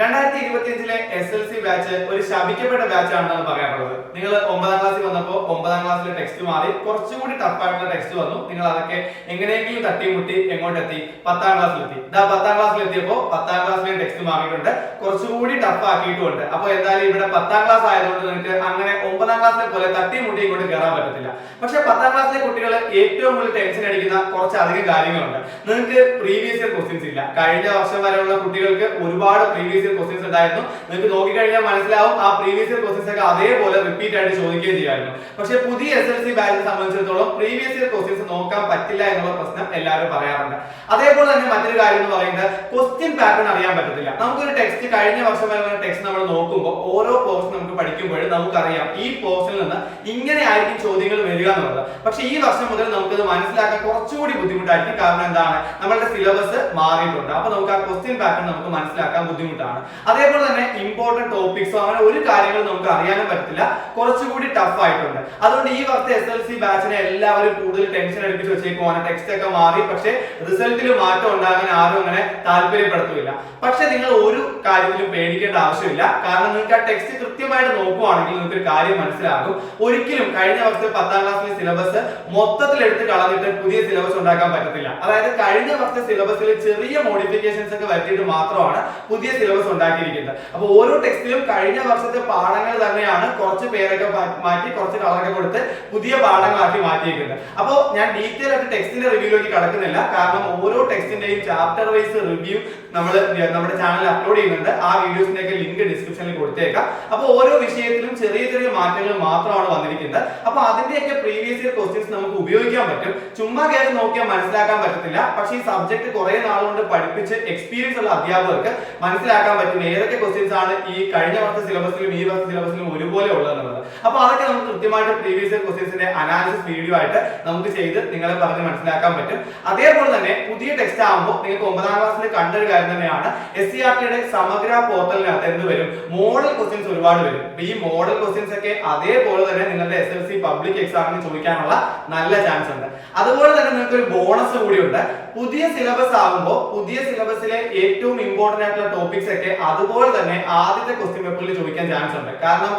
രണ്ടായിരത്തി ഇരുപത്തിയഞ്ചിലെ S L C batch ഒരു ശപിക്കപ്പെട്ട ബാച്ച് ആണെന്നാണ് പറയാനുള്ളത്. നിങ്ങൾ ഒമ്പതാം ക്ലാസ്സിൽ വന്നപ്പോൾ ഒമ്പതാം ക്ലാസ്സിലെ ടെക്സ്റ്റ് മാറി കുറച്ചുകൂടി ടഫായിട്ടുള്ള ടെക്സ്റ്റ് വന്നു. നിങ്ങൾ അതൊക്കെ എങ്ങനെയെങ്കിലും തട്ടിമുട്ടി എങ്ങോട്ട് എത്തി പത്താം ക്ലാസ്സിലെത്തി ഇതാ പത്താം ക്ലാസ്സിൽ എത്തിയപ്പോൾ പത്താം ക്ലാസ്സിലെ ടെക്സ്റ്റ് മാറിയിട്ടുണ്ട്. കുറച്ചുകൂടി ടഫ് ആക്കിയിട്ടുണ്ട് അപ്പൊ എന്തായാലും ഇവിടെ പത്താം ക്ലാസ് ആയതുകൊണ്ട് നിങ്ങൾക്ക് അങ്ങനെ ഒമ്പതാം ക്ലാസ്സിലെ പോലെ തട്ടിമുട്ടി ഇങ്ങോട്ട് കയറാൻ പറ്റത്തില്ല. പക്ഷെ പത്താം ക്ലാസ്സിലെ കുട്ടികൾ ഏറ്റവും കൂടുതൽ ടെൻഷൻ അടിക്കുന്ന കുറച്ചധികം കാര്യങ്ങളുണ്ട്. നിങ്ങൾക്ക് പ്രീവിയസ് ഇയർ ക്വസ്റ്റ്യൻസ് ഇല്ല. കഴിഞ്ഞ വർഷം വരെയുള്ള കുട്ടികൾക്ക് ഒരുപാട് പ്രീവിയസ് ഇയർ ക്വസ്റ്റ്യൻസ് ഉണ്ടായിരുന്നു. നിങ്ങൾക്ക് നോക്കിക്കഴിഞ്ഞാൽ മനസ്സിലാവും ആ പ്രീവിയസ് ഇയർ ക്വസ്റ്റ്യൻസ് ഒക്കെ അതേപോലെ റിപ്പീറ്റ് ആയിട്ട് ചോദിക്കുകയും ചെയ്യായിരുന്നു പക്ഷെ പുതിയ എസ് എൽ സി ബാച്ചിനെ സംബന്ധിച്ചിടത്തോളം പ്രീവിയസ് ഇയർ ക്വസ്റ്റ്യൻസ് നോക്കാൻ പറ്റില്ല എന്നുള്ള പ്രശ്നം എല്ലാവരും പറയാറുണ്ട്. അതേപോലെ തന്നെ മറ്റൊരു കാര്യം എന്ന് പറയുന്നത് ക്വസ്റ്റ്യൻ പാറ്റേൺ അറിയാൻ പറ്റത്തില്ല. നമുക്കൊരു ടെക്സ്റ്റ് കഴിഞ്ഞ വർഷം വരെ ടെക്സ്റ്റ് നമ്മൾ നോക്കുമ്പോൾ ഓരോ പോർഷൻ നമുക്ക് പഠിക്കുമ്പോഴും നമുക്കറിയാം ഈ പോർഷനിൽ നിന്ന് ഇങ്ങനെ ആയിരിക്കും ചോദ്യങ്ങൾ വരിക എന്നുള്ളത്. പക്ഷെ ഈ വർഷം മുതൽ നമുക്കത് മനസ്സിലാക്കാൻ കുറച്ചുകൂടി ബുദ്ധിമുട്ടായിരിക്കും. കാരണം എന്താണ്? നമ്മളുടെ സിലബസ് മാറിയിട്ടുണ്ട്. അപ്പൊ നമുക്ക് ആ ക്വസ്റ്റ്യൻ പാറ്റേൺ നമുക്ക് മനസ്സിലാക്കാൻ ബുദ്ധിമുട്ടാണ്. അതേപോലെ തന്നെ ഇമ്പോർട്ടന്റ് ടോപ്പിക്സോ അങ്ങനെ ഒരു കാര്യങ്ങൾ നമുക്ക് അറിയാനും പറ്റില്ല കുറച്ചുകൂടി ടഫ് ആയിട്ടുണ്ട്. അതുകൊണ്ട് ഈ വർഷത്തെ എസ് എൽ സി ബാച്ചിനെ എല്ലാവരും കൂടുതൽ ടെൻഷൻ എടുപ്പിച്ച് വെച്ചേക്കുവാണ് ടെക്സ്റ്റ് ഒക്കെ മാറി. പക്ഷേ റിസൾട്ടിൽ മാറ്റം ഉണ്ടാകാൻ ആരും അങ്ങനെ താല്പര്യപ്പെടുത്തില്ല പക്ഷെ നിങ്ങൾ ഒരു കാര്യത്തിലും പേടിക്കേണ്ട ആവശ്യമില്ല. കാരണം നിങ്ങൾക്ക് ആ ടെക്സ്റ്റ് കൃത്യമായിട്ട് നോക്കുവാണെങ്കിൽ നിങ്ങൾക്ക് ഒരു കാര്യം മനസ്സിലാകും. ഒരിക്കലും കഴിഞ്ഞ വർഷത്തെ പത്താം ക്ലാസ്സിലെ സിലബസ് മൊത്തത്തിൽ എടുത്ത് കളഞ്ഞിട്ട് പുതിയ സിലബസ് ഉണ്ടാക്കാൻ പറ്റത്തില്ല. അതായത് കഴിഞ്ഞ വർഷത്തെ സിലബസിൽ ചെറിയ മോഡിഫിക്കേഷൻസ് ഒക്കെ വരുത്തിയിട്ട് മാത്രമാണ് പുതിയ സിലബസ് ഉണ്ടാക്കിയിരിക്കുന്നത്. അപ്പൊ ഓരോ ടെക്സ്റ്റിലും കഴിഞ്ഞ വർഷത്തെ പാഠങ്ങൾ തന്നെയാണ് കുറച്ച് പേരൊക്കെ മാറ്റി കുറച്ച് കളറൊക്കെ കൊടുത്ത് പുതിയ പാഠങ്ങളാക്കി മാറ്റിയിരിക്കുന്നത്. അപ്പോൾ ഞാൻ ഡീറ്റെയിൽ ആയിട്ട് ടെക്സ്റ്റിന്റെ റിവ്യൂയിലേക്ക് കടക്കുന്നില്ല. കാരണം ഓരോ ടെക്സ്റ്റിന്റെയും ചാപ്റ്റർ വൈസ് റിവ്യൂ നമ്മൾ നമ്മുടെ ചാനലിൽ അപ്ലോഡ് ചെയ്യുന്നുണ്ട്. ആ വീഡിയോസിന്റെ ഒക്കെ ലിങ്ക് ഡിസ്ക്രിപ്ഷനിൽ കൊടുത്തേക്കാം. അപ്പോൾ ഓരോ വിഷയത്തിലും ചെറിയ ചെറിയ മാറ്റങ്ങൾ മാത്രമാണ് വന്നിരിക്കുന്നത്. അപ്പോൾ അതിന്റെയൊക്കെ പ്രീവിയസ് ഇയർ ക്വസ്റ്റ്യൻസ് നമുക്ക് ഉപയോഗിക്കാൻ പറ്റും. ചുമ്മാ കയറി നോക്കിയാൽ മനസ്സിലാക്കാൻ പറ്റത്തില്ല. പക്ഷേ ഈ സബ്ജക്ട് കുറെ നാളുകൊണ്ട് പഠിപ്പിച്ച് എക്സ്പീരിയൻസ് ഉള്ള അധ്യാപകർക്ക് മനസ്സിലാക്കാൻ പറ്റും ഏതൊക്കെ ക്വസ്റ്റ്യൻസ് ആണ് ഈ കഴിഞ്ഞ വർഷ സിലബസിലും ഈ വർഷ സിലബസിലും ഒരുപോലെ ഉള്ളതെന്നുള്ളത് അപ്പോൾ അതൊക്കെ നമുക്ക് കൃത്യമായിട്ട് പ്രീവിയസ് ഇയർ ക്വസ്റ്റ്യൻസിന്റെ അനാലിസിസ് വീഡിയോ ആയിട്ട് നമുക്ക് ചെയ്ത് നിങ്ങളെ പറഞ്ഞ് മനസ്സിലാക്കാൻ പറ്റും. അതേപോലെ തന്നെ പുതിയ ടെക്സ്റ്റ് ആകുമ്പോൾ നിങ്ങൾക്ക് ഒമ്പതാം ക്ലാസ്സിൽ കണ്ടൊരു കാര്യം തന്നെയാണ്. എസ് സി ആർ ടിയുടെ സമഗ്ര പോർട്ടലിനകത്ത് എന്ത് വരും? മോഡൽ ക്വസ്റ്റ്യൻസ് ഒരുപാട് വരും. ഈ മോഡൽ ക്വസ്റ്റ്യൻസ് ഒക്കെ അതേപോലെ തന്നെ നിങ്ങളുടെ എസ് എൽ സി പബ്ലിക് എക്സാമിന് ചോദിക്കാനുള്ള നല്ല ചാൻസ് ഉണ്ട്. അതുപോലെ തന്നെ നിങ്ങൾക്ക് ഒരു ബോണസ് കൂടി ഉണ്ട്. പുതിയ സിലബസ് ആകുമ്പോൾ പുതിയ സിലബസിലെ ഏറ്റവും ഇമ്പോർട്ടന്റ് ആയിട്ടുള്ള ടോപ്പിക്സ് ഒക്കെ അതുപോലെ തന്നെ ആദ്യത്തെ ക്വസ്റ്റ്യൻ പേപ്പറിൽ ചോദിക്കാൻ ചാൻസ് ഉണ്ട്. കാരണം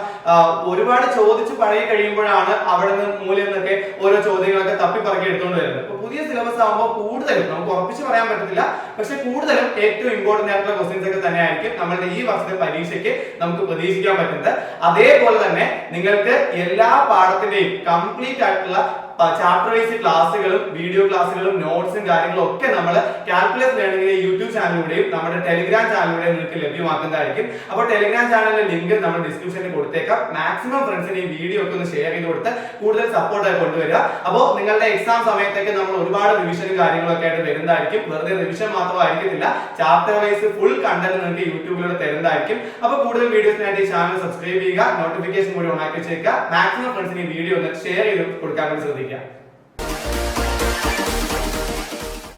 ഒരുപാട് ചോദിച്ച് പഴകി കഴിയുമ്പോഴാണ് അവിടെ നിന്ന് മൂലയിൽ നിന്നൊക്കെ ഓരോ ചോദ്യങ്ങളൊക്കെ തപ്പി പറക്കി എടുത്തുകൊണ്ട് വരുന്നത്. അപ്പൊ പുതിയ സിലബസ് ആകുമ്പോൾ കൂടുതലും നമുക്ക് ഉറപ്പിച്ച് പറയാൻ പറ്റത്തില്ല. പക്ഷെ കൂടുതലും ഏറ്റവും ഇമ്പോർട്ടന്റ് ആയിട്ടുള്ള ക്വസ്റ്റ്യൻസ് ഒക്കെ തന്നെ ആയിരിക്കും നമ്മളുടെ ഈ വർഷത്തെ പരീക്ഷയ്ക്ക് നമുക്ക് പ്രതീക്ഷിക്കാൻ പറ്റുന്നത്. അതേപോലെ തന്നെ നിങ്ങൾക്ക് എല്ലാ പാഠത്തിന്റെയും കംപ്ലീറ്റ് ആയിട്ടുള്ള ചാപ്റ്റർ വൈസ് ക്ലാസ്സുകളും വീഡിയോ ക്ലാസ്സുകളും നോട്ട്സും കാര്യങ്ങളും ഒക്കെ നമ്മൾ കാൽക്കുലസ് ലേണിംഗിന്റെ യൂട്യൂബ് ചാനലിലൂടെയും നമ്മുടെ ടെലിഗ്രാം ചാനലിലൂടെയും നിങ്ങൾക്ക് ലഭ്യമാക്കുന്നതായിരിക്കും. അപ്പോൾ ടെലിഗ്രാം ചാനലിന്റെ ലിങ്ക് നമ്മൾ ഡിസ്ക്രിപ്ഷനിൽ കൊടുത്തേക്കാം. മാക്സിമം ഫ്രണ്ട്സിന് ഈ വീഡിയോ ഒക്കെ ഒന്ന് ഷെയർ ചെയ്ത് കൊടുത്ത് കൂടുതൽ സപ്പോർട്ടായി കൊണ്ടുവരിക. അപ്പോൾ നിങ്ങളുടെ എക്സാം സമയത്തൊക്കെ നമ്മൾ ഒരുപാട് റിവിഷനും കാര്യങ്ങളൊക്കെ ആയിട്ട് വരുന്നതായിരിക്കും വെറുതെ റിവിഷൻ മാത്രമായിരിക്കത്തില്ല. ചാപ്റ്റർ വൈസ് ഫുൾ കണ്ടന്റ് നിങ്ങൾക്ക് യൂട്യൂബിലൂടെ തരുന്നതായിരിക്കും. അപ്പോൾ കൂടുതൽ വീഡിയോസിനായിട്ട് ഈ ചാനൽ സബ്സ്ക്രൈബ് ചെയ്യുക. നോട്ടിഫിക്കേഷൻ കൂടി ഓൺ ആക്കി വെച്ചേക്കുക. മാക്സിമം ഫ്രണ്ട്സിന് ഈ വീഡിയോ ഒന്ന് ഷെയർ ചെയ്ത് കൊടുക്കാൻ വേണ്ടി ശ്രദ്ധിക്കുക. yeah.